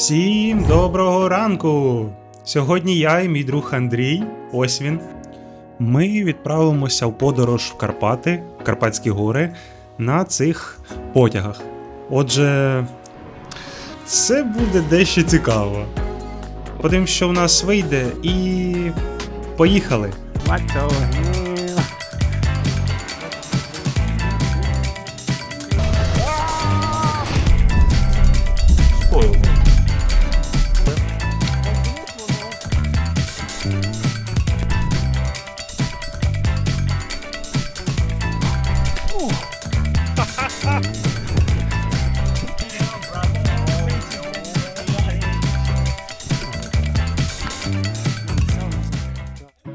Всім доброго ранку! Сьогодні я і мій друг Андрій, ось він. Ми відправимося в подорож в Карпати, в Карпатські гори, на цих потягах. Отже, це буде дещо цікаво. Подивимось, що в нас вийде, і поїхали! What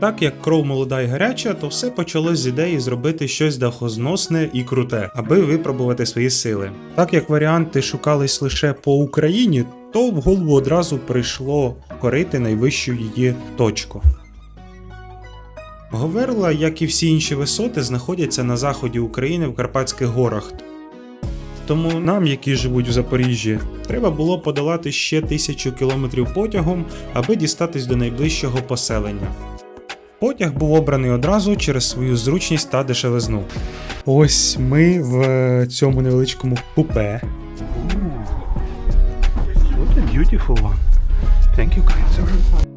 Так як кров молода і гаряча, то все почалось з ідеї зробити щось дахозносне і круте, аби випробувати свої сили. Так як варіанти шукались лише по Україні, то в голову одразу прийшло корити найвищу її точку. Говерла, як і всі інші висоти, знаходяться на заході України в Карпатських горах. Тому нам, які живуть в Запоріжжі, треба було подолати ще тисячу кілометрів потягом, аби дістатись до найближчого поселення. Потяг був обраний одразу через свою зручність та дешевизну. Ось ми в цьому невеличкому купе. What a beautiful one. Thank you, kind sir.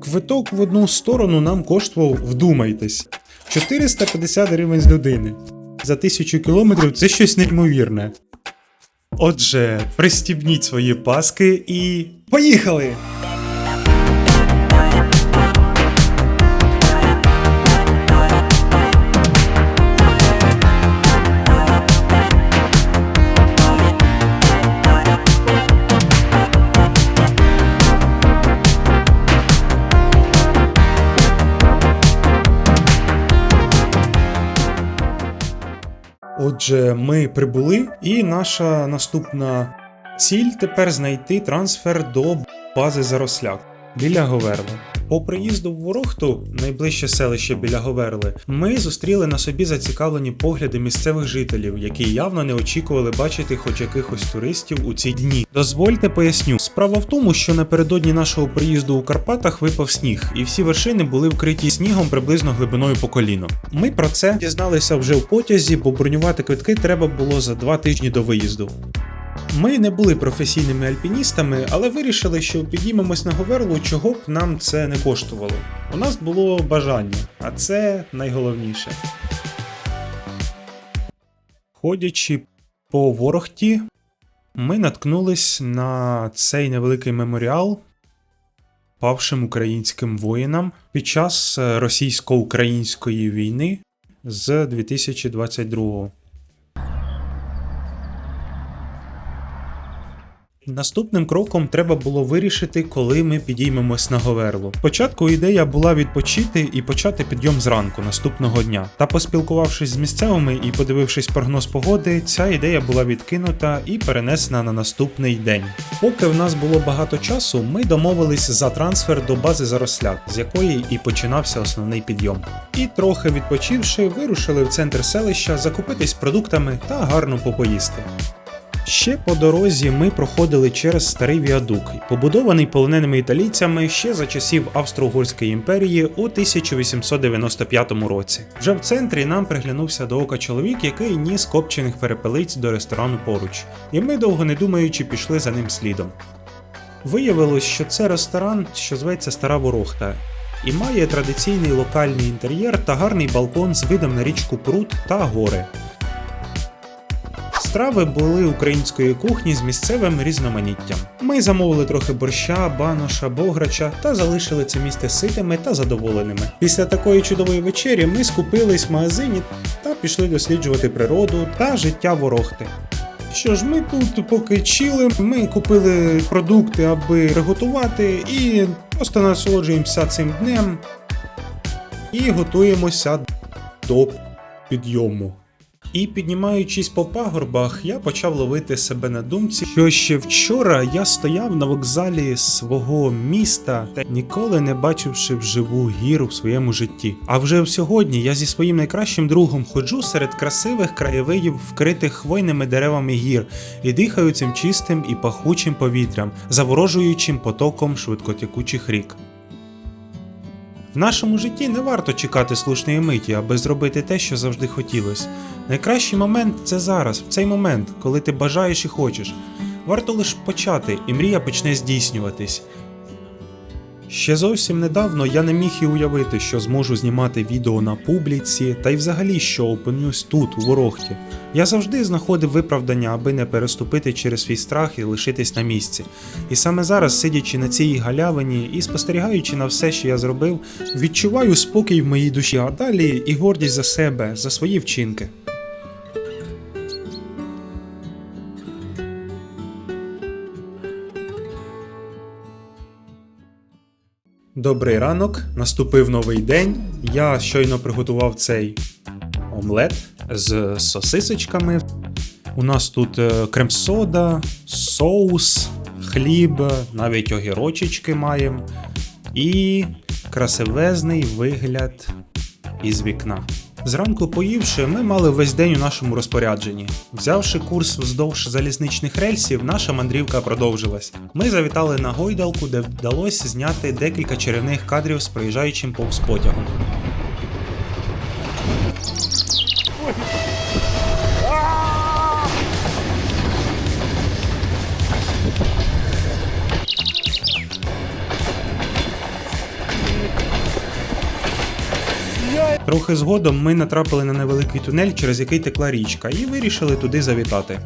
Квиток в одну сторону нам коштував, вдумайтесь, 450 гривень з людини. За тисячу кілометрів це щось неймовірне. Отже, пристібніть свої паски і. Поїхали! Отже, ми прибули, і наша наступна ціль тепер знайти трансфер до бази Заросляк біля Говерли. По приїзду в Ворохту, найближче селище біля Говерли, ми зустріли на собі зацікавлені погляди місцевих жителів, які явно не очікували бачити хоч якихось туристів у ці дні. Дозвольте поясню. Справа в тому, що напередодні нашого приїзду у Карпатах випав сніг, і всі вершини були вкриті снігом приблизно глибиною по коліно. Ми про це дізналися вже в потязі, бо бронювати квитки треба було за два тижні до виїзду. Ми не були професійними альпіністами, але вирішили, що підіймемось на Говерлу, чого б нам це не коштувало. У нас було бажання, а це найголовніше. Ходячи по ворогті, ми наткнулись на цей невеликий меморіал павшим українським воїнам під час російсько-української війни з 2022 Наступним кроком треба було вирішити, коли ми підіймемось на Говерлу. Спочатку ідея була відпочити і почати підйом зранку наступного дня. Та поспілкувавшись з місцевими і подивившись прогноз погоди, ця ідея була відкинута і перенесена на наступний день. Поки в нас було багато часу, ми домовились за трансфер до бази Заросляк, з якої і починався основний підйом. І трохи відпочивши, вирушили в центр селища закупитись продуктами та гарно попоїсти. Ще по дорозі ми проходили через старий віадук, побудований полоненими італійцями ще за часів Австро-Угорської імперії у 1895 році. Вже в центрі нам приглянувся до ока чоловік, який ніс копчених перепелиць до ресторану поруч, і ми довго не думаючи пішли за ним слідом. Виявилось, що це ресторан, що зветься Стара Ворохта, і має традиційний локальний інтер'єр та гарний балкон з видом на річку Прут та гори. Страви були української кухні з місцевим різноманіттям. Ми замовили трохи борща, баноша, бограча та залишили це місце ситими та задоволеними. Після такої чудової вечері ми скупились в магазині та пішли досліджувати природу та життя ворохти. Що ж, ми тут поки чили, ми купили продукти, аби приготувати, і просто насолоджуємося цим днем і готуємося до підйому. І піднімаючись по пагорбах, я почав ловити себе на думці, що ще вчора я стояв на вокзалі свого міста та ніколи не бачивши вживу гір у своєму житті. А вже сьогодні я зі своїм найкращим другом ходжу серед красивих краєвидів, вкритих хвойними деревами гір, і дихаю цим чистим і пахучим повітрям, заворожуючим потоком швидкотекучих рік. В нашому житті не варто чекати слушної миті, аби зробити те, що завжди хотілося. Найкращий момент це зараз, в цей момент, коли ти бажаєш і хочеш. Варто лише почати, і мрія почне здійснюватись. Ще зовсім недавно я не міг і уявити, що зможу знімати відео на публіці, та й взагалі, що опинюсь тут, у ворогті. Я завжди знаходив виправдання, аби не переступити через свій страх і лишитись на місці. І саме зараз, сидячи на цій галявині і спостерігаючи на все, що я зробив, відчуваю спокій в моїй душі, а далі і гордість за себе, за свої вчинки. Добрий ранок, наступив новий день. Я щойно приготував цей омлет з сосисочками. У нас тут е, крем-сода, соус, хліб, навіть огірочечки маємо. І красивезний вигляд із вікна. Зранку поївши, ми мали весь день у нашому розпорядженні. Взявши курс вздовж залізничних рельсів, наша мандрівка продовжилась. Ми завітали на гойдалку, де вдалося зняти декілька чарівних кадрів з проїжджаючим повз потягом. Трохи згодом ми натрапили на невеликий тунель, через який текла річка, і вирішили туди завітати.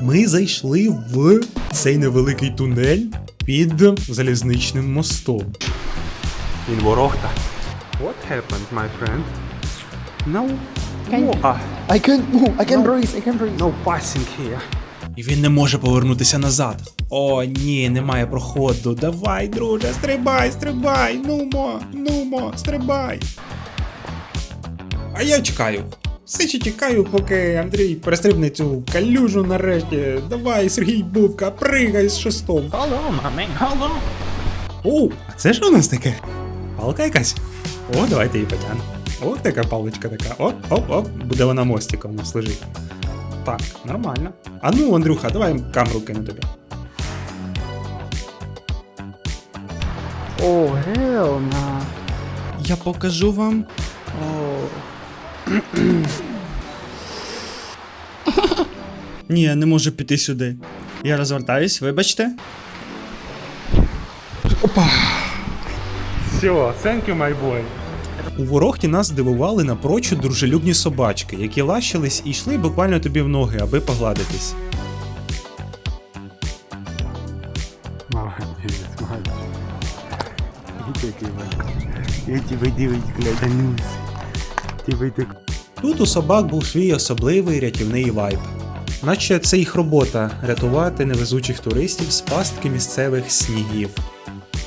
Ми зайшли в цей невеликий тунель під залізничним мостом. In Ворохта. What happened, my friend? No. Can- uh, I can't move. I can't breathe. I can't breathe. no passing here. І він не може повернутися назад. О, ні, немає проходу. Давай, друже, стрибай, стрибай, нумо, нумо, стрибай. А я чекаю. Все ще чекаю, поки Андрій перестрибне цю калюжу нарешті. Давай, Сергій Бубка, пригай з шестом. Man, hold on. О, а це що у нас таке? Палка якась? О, давайте її потягнемо. О, така паличка така. Оп, оп, оп, буде вона мостиком нас лежить. Так, нормально. А ну, Андрюха, давай камеру кину тобі. Hell nah. Я покажу вам. Oh. Ні, я не можу піти сюди. Я розвертаюсь, вибачте. Все, thank you, my boy. У ворогті нас здивували напрочуд дружелюбні собачки, які лащились і йшли буквально тобі в ноги, аби погладитись. Молодец, молодец. И такой, Я тебе делать клянусь. Тебе так... Тут у собак був свій особливий рятівний вайб. Наче це їх робота рятувати невезучих туристів з пастки місцевих снігів.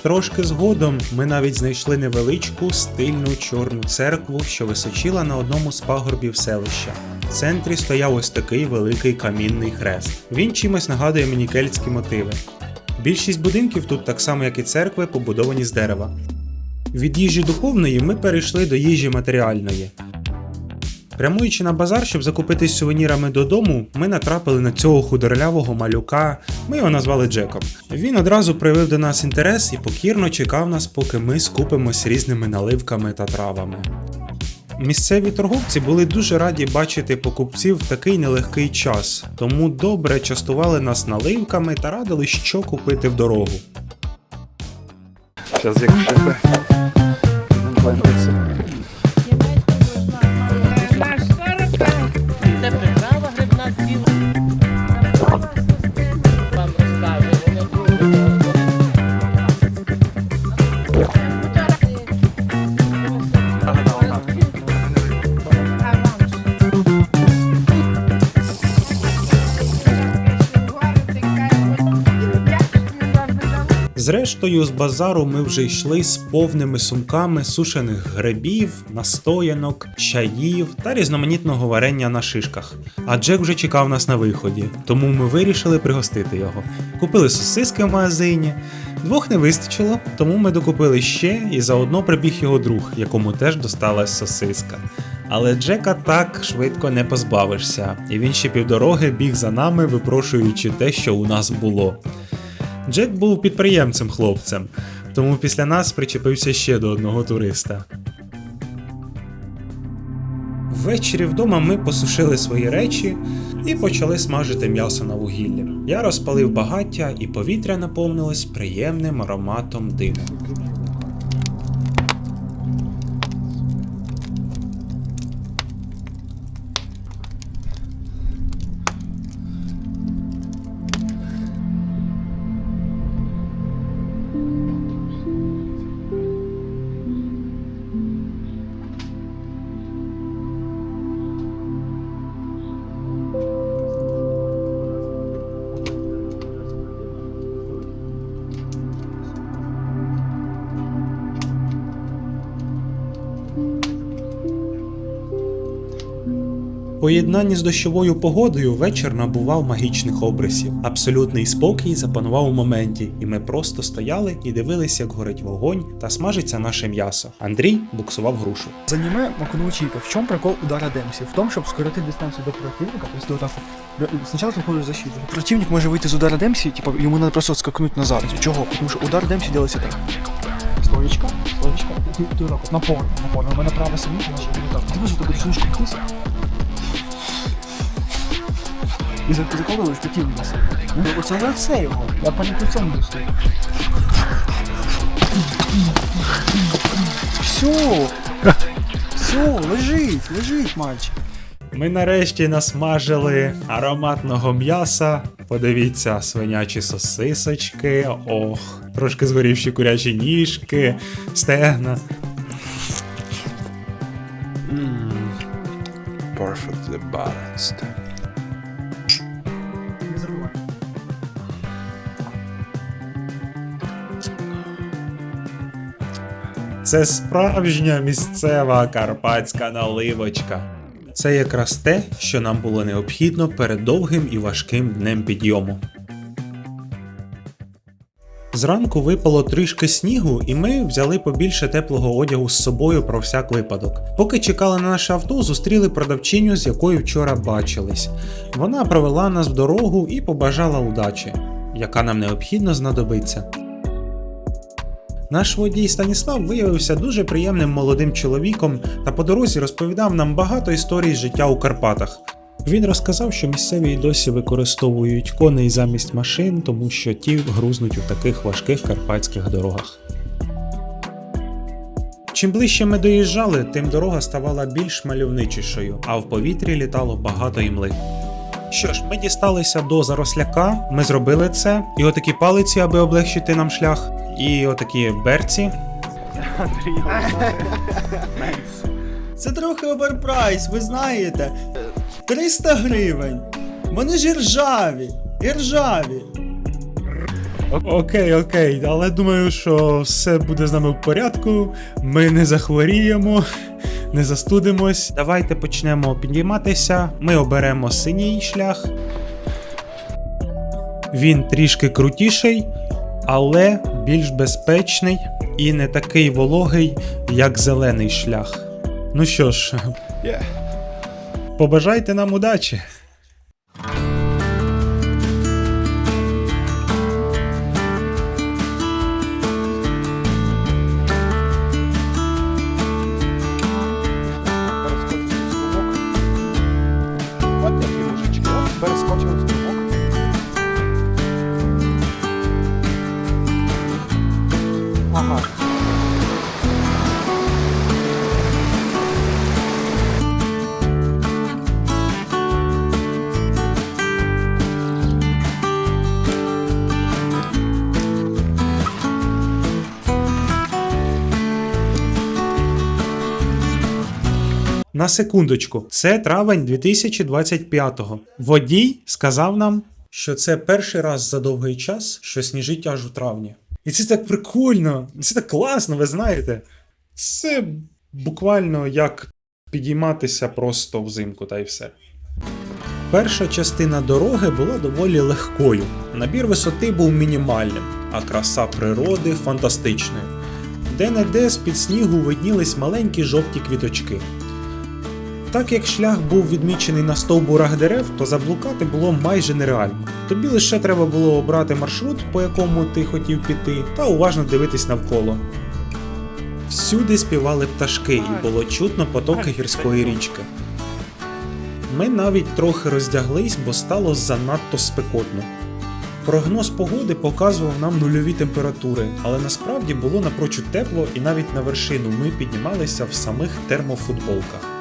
Трошки згодом ми навіть знайшли невеличку стильну чорну церкву, що височила на одному з пагорбів селища. В центрі стояв ось такий великий камінний хрест. Він чимось нагадує мені кельтські мотиви. Більшість будинків тут, так само як і церкви, побудовані з дерева. Від їжі духовної ми перейшли до їжі матеріальної. Прямуючи на базар, щоб закупитись сувенірами додому, ми натрапили на цього худорлявого малюка. Ми його назвали Джеком. Він одразу проявив до нас інтерес і покірно чекав нас, поки ми скупимось різними наливками та травами. Місцеві торговці були дуже раді бачити покупців в такий нелегкий час, тому добре частували нас наливками та радили, що купити в дорогу. Сейчас я шипы. Наш Зрештою, з базару ми вже йшли з повними сумками сушених грибів, настоянок, чаїв та різноманітного варення на шишках. А Джек вже чекав нас на виході, тому ми вирішили пригостити його. Купили сосиски в магазині. Двох не вистачило, тому ми докупили ще і заодно прибіг його друг, якому теж досталась сосиска. Але Джека так швидко не позбавишся, і він ще півдороги біг за нами, випрошуючи те, що у нас було. Джек був підприємцем хлопцем, тому після нас причепився ще до одного туриста. Ввечері вдома ми посушили свої речі і почали смажити м'ясо на вугіллі. Я розпалив багаття, і повітря наповнилось приємним ароматом диму. Поєднанні з дощовою погодою вечір набував магічних обрисів. Абсолютний спокій запанував у моменті, і ми просто стояли і дивилися, як горить вогонь та смажиться наше м'ясо. Андрій буксував грушу. За аниме Макуну Чика. В чем прикол удара Демпси? В том, чтобы скоротить дистанцию до противника, то есть вот так вот. Р- Сначала ты выходишь в защиту. Противник может выйти из удара Демпси, типа, ему надо просто скакнуть назад. Чего? Потому что удар Демпси делается так. Стоечка, стоечка, ты, ты вот так вот, напор, напор. У мене право самі, наше вот так. Ти можеш так почнеш крутитися. І за- заколуєш противника. Ну, оце за це його. Я по цьому достаю. Все, все, лежить, лежить, мальчик. Ми нарешті насмажили ароматного м'яса. Подивіться, свинячі сосисочки, ох, трошки згорівші курячі ніжки, стегна. Perfectly balanced. Це справжня місцева карпатська наливочка. Це якраз те, що нам було необхідно перед довгим і важким днем підйому. Зранку випало трішки снігу, і ми взяли побільше теплого одягу з собою про всяк випадок. Поки чекали на наше авто, зустріли продавчиню, з якою вчора бачились. Вона провела нас в дорогу і побажала удачі, яка нам необхідно знадобиться. Наш водій Станіслав виявився дуже приємним молодим чоловіком та по дорозі розповідав нам багато історій життя у Карпатах. Він розказав, що місцеві й досі використовують коней замість машин, тому що ті грузнуть у таких важких карпатських дорогах. Чим ближче ми доїжджали, тим дорога ставала більш мальовничішою, а в повітрі літало багато імли. Що ж, ми дісталися до заросляка, ми зробили це, і отакі палиці, аби облегчити нам шлях, і отакі берці. Це трохи оверпрайс, ви знаєте. 300 гривень. Вони ж і ржаві. І ржаві. Окей, окей, але думаю, що все буде з нами в порядку. Ми не захворіємо, не застудимось. Давайте почнемо підійматися. Ми оберемо синій шлях. Він трішки крутіший, але більш безпечний і не такий вологий, як зелений шлях. Ну що ж, побажайте нам удачі. На секундочку, це травень 2025-го. Водій сказав нам, що це перший раз за довгий час, що сніжить аж у травні. І це так прикольно, це так класно, ви знаєте. Це буквально як підійматися просто взимку та й все. Перша частина дороги була доволі легкою. Набір висоти був мінімальним, а краса природи фантастичною. Де-не-де з-під снігу виднілись маленькі жовті квіточки. Так як шлях був відмічений на стовбурах дерев, то заблукати було майже нереально. Тобі лише треба було обрати маршрут, по якому ти хотів піти, та уважно дивитись навколо. Всюди співали пташки, і було чутно потоки гірської річки. Ми навіть трохи роздяглись, бо стало занадто спекотно. Прогноз погоди показував нам нульові температури, але насправді було напрочуд тепло, і навіть на вершину ми піднімалися в самих термофутболках.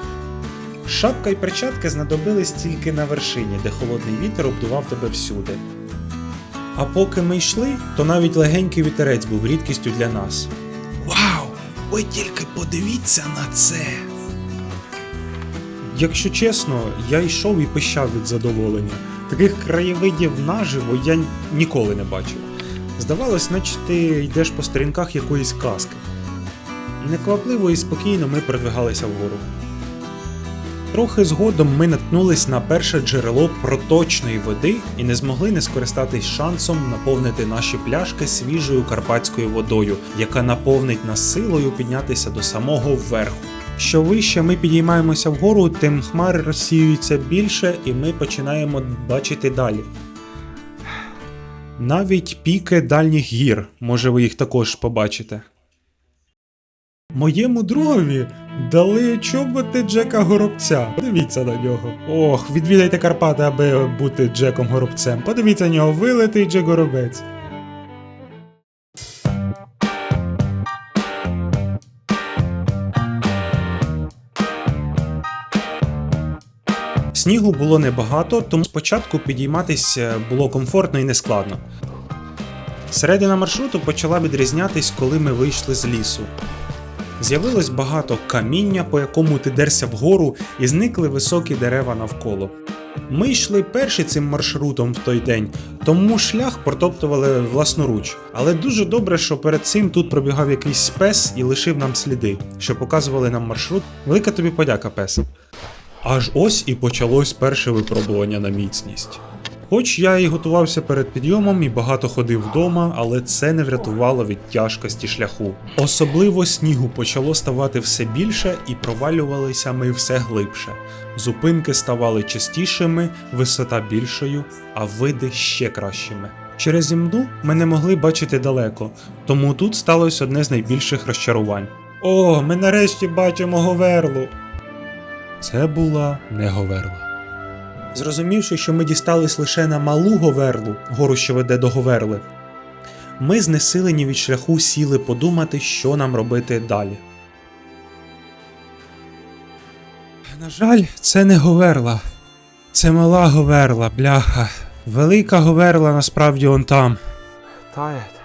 Шапка і перчатки знадобились тільки на вершині, де холодний вітер обдував тебе всюди. А поки ми йшли, то навіть легенький вітерець був рідкістю для нас. Вау! Ви тільки подивіться на це! Якщо чесно, я йшов і пищав від задоволення. Таких краєвидів наживо я ніколи не бачив. Здавалось, наче ти йдеш по сторінках якоїсь казки. Неквапливо і спокійно ми продвигалися вгору. Трохи згодом ми наткнулись на перше джерело проточної води і не змогли не скористатись шансом наповнити наші пляшки свіжою карпатською водою, яка наповнить нас силою піднятися до самого верху. Що вище ми підіймаємося вгору, тим хмари розсіюються більше, і ми починаємо бачити далі. Навіть піки дальніх гір, може ви їх також побачите. Моєму другові дали чоботи Джека Горобця. Подивіться на нього. Ох, відвідайте Карпати, аби бути Джеком Горобцем. Подивіться на нього, вилитий Джек Горобець. Снігу було небагато, тому спочатку підійматись було комфортно і нескладно. Середина маршруту почала відрізнятись, коли ми вийшли з лісу. З'явилось багато каміння, по якому ти дерся вгору, і зникли високі дерева навколо. Ми йшли перші цим маршрутом в той день, тому шлях протоптували власноруч. Але дуже добре, що перед цим тут пробігав якийсь спес і лишив нам сліди, що показували нам маршрут. Велика тобі подяка, пес. Аж ось і почалось перше випробування на міцність. Хоч я і готувався перед підйомом і багато ходив вдома, але це не врятувало від тяжкості шляху. Особливо снігу почало ставати все більше і провалювалися ми все глибше. Зупинки ставали частішими, висота більшою, а види ще кращими. Через імду ми не могли бачити далеко, тому тут сталося одне з найбільших розчарувань. О, ми нарешті бачимо Говерлу! Це була не Говерла. Зрозумівши, що ми дістались лише на малу Говерлу, гору, що веде до Говерли, ми, знесилені від шляху, сіли подумати, що нам робити далі. На жаль, це не Говерла. Це мала Говерла, бляха. Велика Говерла насправді он там. Tired.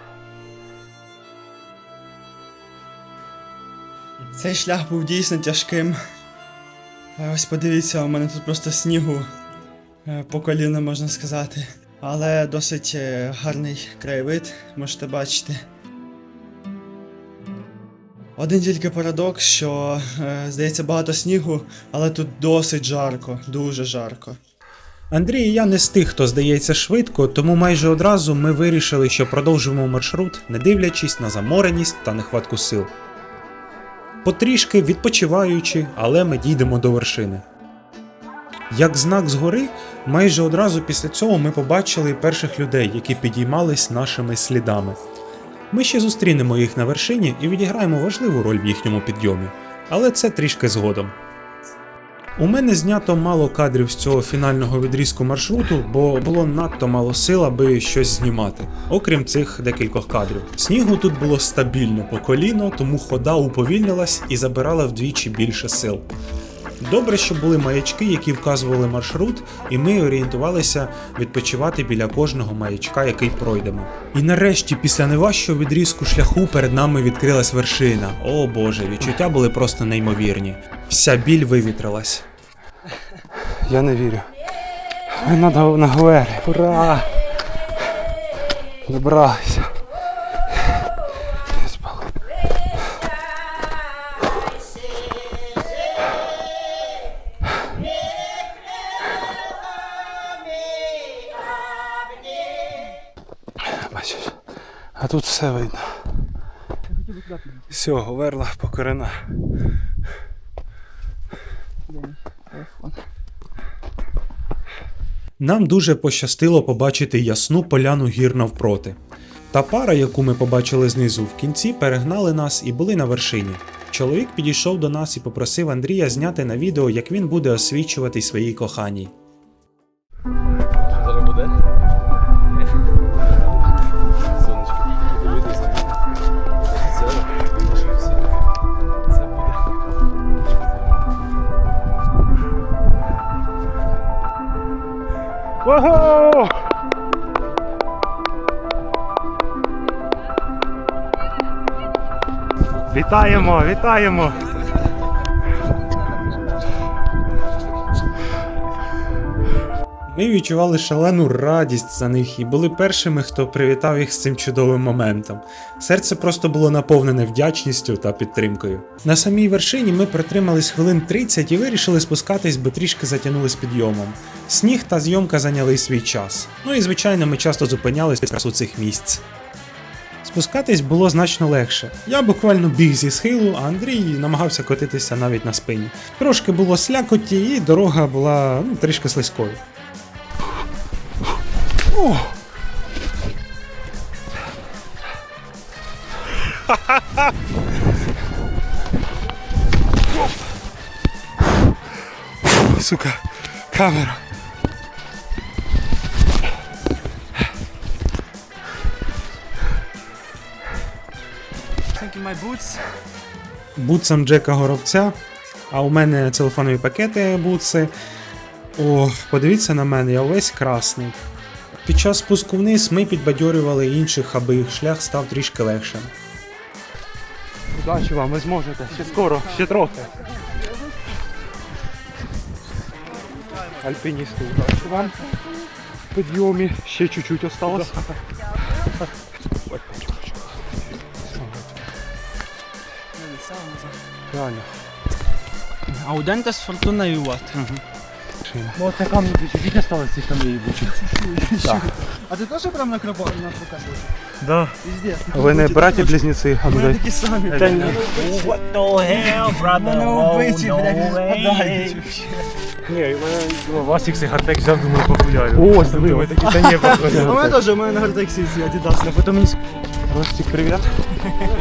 Цей шлях був дійсно тяжким. Ось подивіться, у мене тут просто снігу по коліна, можна сказати. Але досить е, гарний краєвид, можете бачити. Один тільки парадокс, що е, здається багато снігу, але тут досить жарко, дуже жарко. Андрій і я не з тих, хто здається швидко, тому майже одразу ми вирішили, що продовжимо маршрут, не дивлячись на замореність та нехватку сил. Потрішки відпочиваючи, але ми дійдемо до вершини. Як знак згори, майже одразу після цього ми побачили перших людей, які підіймались нашими слідами. Ми ще зустрінемо їх на вершині і відіграємо важливу роль в їхньому підйомі, але це трішки згодом. У мене знято мало кадрів з цього фінального відрізку маршруту, бо було надто мало сил, аби щось знімати. Окрім цих декількох кадрів. Снігу тут було стабільно по коліно, тому хода уповільнилась і забирала вдвічі більше сил. Добре, що були маячки, які вказували маршрут, і ми орієнтувалися відпочивати біля кожного маячка, який пройдемо. І нарешті, після найважчого відрізку шляху, перед нами відкрилась вершина. О боже, відчуття були просто неймовірні. Вся біль вивітрилась. Я не вірю. Ми на, Говері. Ура! Добрався. Тут все видно. Все, говерла покорена. Нам дуже пощастило побачити ясну поляну гір навпроти. Та пара, яку ми побачили знизу, в кінці перегнали нас і були на вершині. Чоловік підійшов до нас і попросив Андрія зняти на відео, як він буде освічувати своїй коханій. Ого! Вітаємо, вітаємо! Ми відчували шалену радість за них і були першими, хто привітав їх з цим чудовим моментом. Серце просто було наповнене вдячністю та підтримкою. На самій вершині ми протримались хвилин 30 і вирішили спускатись, бо трішки затягнули з підйомом. Сніг та зйомка зайняли свій час. Ну і звичайно, ми часто зупинялись під красу цих місць. Спускатись було значно легше. Я буквально біг зі схилу, а Андрій намагався котитися навіть на спині. Трошки було слякоті, і дорога була ну, трішки слизькою. Сука, камера. Thank you, my бутсам Джека Горобця, а у мене телефонові пакети бутси. О, подивіться на мене, я весь красний. Під час спуску вниз ми підбадьорювали інших, аби їх шлях став трішки легшим. Удачі вам, ви зможете. Ще скоро, ще трохи. Альпіністи, удачі вам. В підйомі ще чуть-чуть осталось. Реально. Аудентес фортуна віват. Ну це камні чуть-чуть осталось, ці там їбучі. А ти теж прям на крапа на фото Да. Піздець. Ви не браті-близнеці, а Ми блядь. такі самі. Та ні. Мене вбиті, блядь, впадають. Ні, мене Васік сигарtek взяв, думаю, похуяю. Ось, диви, ви такі, та ні, У мене теж, у мене на гортексі ці Adidas. А потім мені... Ростик, привіт.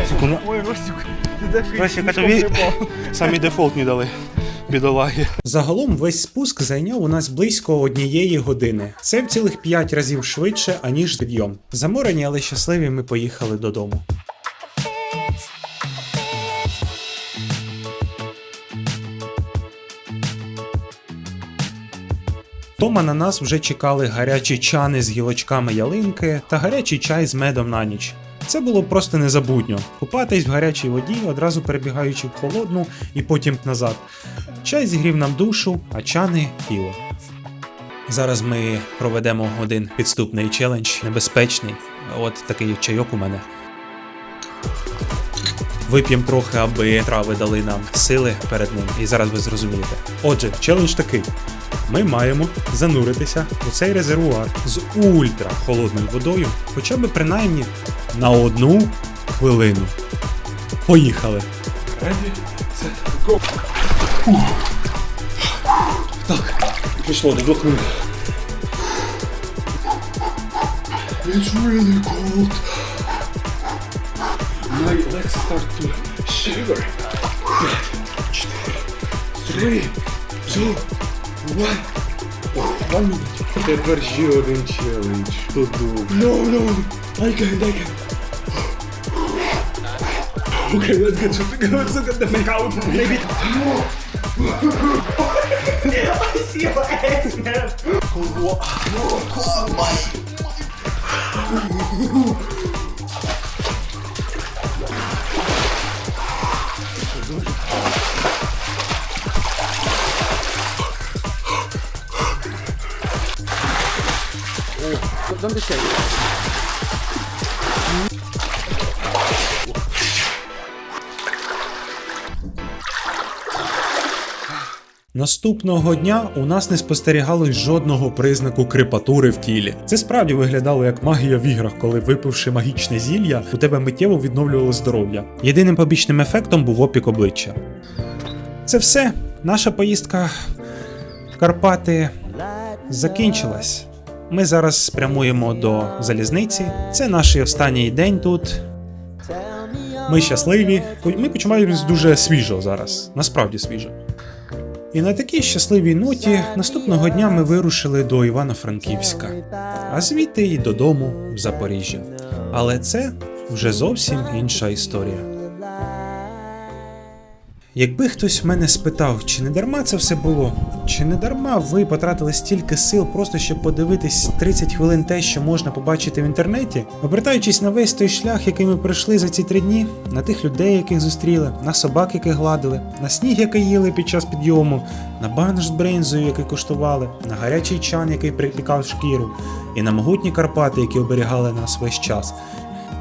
Секунду. Ой, Ростюк, ти де Ростик, а тобі самі дефолт не дали, бідолаги. Загалом весь спуск зайняв у нас близько однієї години. Це в цілих 5 разів швидше, аніж підйом. Заморені, але щасливі ми поїхали додому. Тома на нас вже чекали гарячі чани з гілочками ялинки та гарячий чай з медом на ніч. Це було просто незабутньо. Купатись в гарячій воді, одразу перебігаючи в холодну і потім назад. Чай зігрів нам душу, а чани тіло. Зараз ми проведемо один підступний челендж, небезпечний. От такий чайок у мене. Вип'ємо трохи, аби трави дали нам сили перед ним, і зараз ви зрозумієте. Отже, челендж такий: ми маємо зануритися у цей резервуар з ультра холодною водою, хоча б принаймні на одну хвилину. Поїхали! Пішло до двох минут. It's really cold. My legs start to shiver. П'ять, чотири, три, two, one. О, One minute. Тепер ще один челендж. Подумай. No, no, I can, I can. Okay, let's get to let's get the fuck out. Don't be shy. Наступного дня у нас не спостерігалось жодного признаку крипатури в тілі. Це справді виглядало як магія в іграх, коли випивши магічне зілля, у тебе миттєво відновлювало здоров'я. Єдиним побічним ефектом був опік обличчя. Це все. Наша поїздка в Карпати закінчилась. Ми зараз спрямуємо до залізниці. Це наш останній день тут. Ми щасливі. Ми почуваємось дуже свіжо зараз. Насправді свіжо. І на такій щасливій ноті наступного дня ми вирушили до Івано-Франківська, а звідти й додому в Запоріжжя. Але це вже зовсім інша історія. Якби хтось мене спитав, чи не дарма це все було, чи не дарма ви потратили стільки сил просто щоб подивитись 30 хвилин те, що можна побачити в інтернеті, обертаючись на весь той шлях, який ми пройшли за ці три дні, на тих людей, яких зустріли, на собак, яких гладили, на сніг, який їли під час підйому, на банш з бринзою, який куштували, на гарячий чан, який припікав шкіру, і на могутні Карпати, які оберігали нас весь час.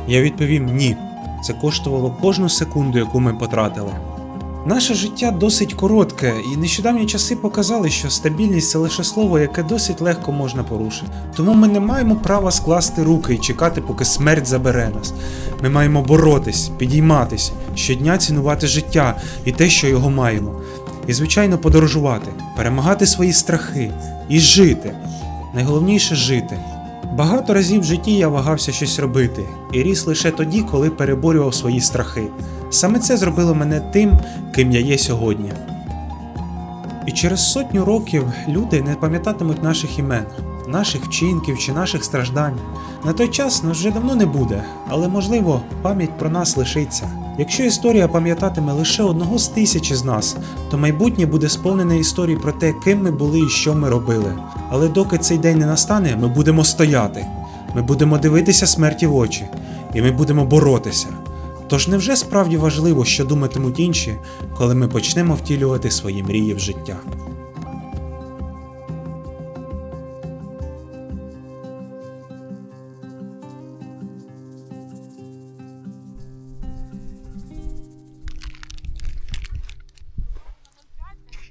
Я відповім ні. Це коштувало кожну секунду, яку ми потратили. Наше життя досить коротке, і нещодавні часи показали, що стабільність це лише слово, яке досить легко можна порушити. Тому ми не маємо права скласти руки і чекати, поки смерть забере нас. Ми маємо боротись, підійматись, щодня цінувати життя і те, що його маємо. І, звичайно, подорожувати, перемагати свої страхи і жити. Найголовніше жити. Багато разів в житті я вагався щось робити і ріс лише тоді, коли переборював свої страхи. Саме це зробило мене тим, ким я є сьогодні. І через сотню років люди не пам'ятатимуть наших імен, наших вчинків чи наших страждань. На той час нас вже давно не буде, але можливо пам'ять про нас лишиться. Якщо історія пам'ятатиме лише одного з тисячі з нас, то майбутнє буде сповнене історій про те, ким ми були і що ми робили. Але доки цей день не настане, ми будемо стояти, ми будемо дивитися смерті в очі, і ми будемо боротися. Тож невже справді важливо, що думатимуть інші, коли ми почнемо втілювати свої мрії в життя?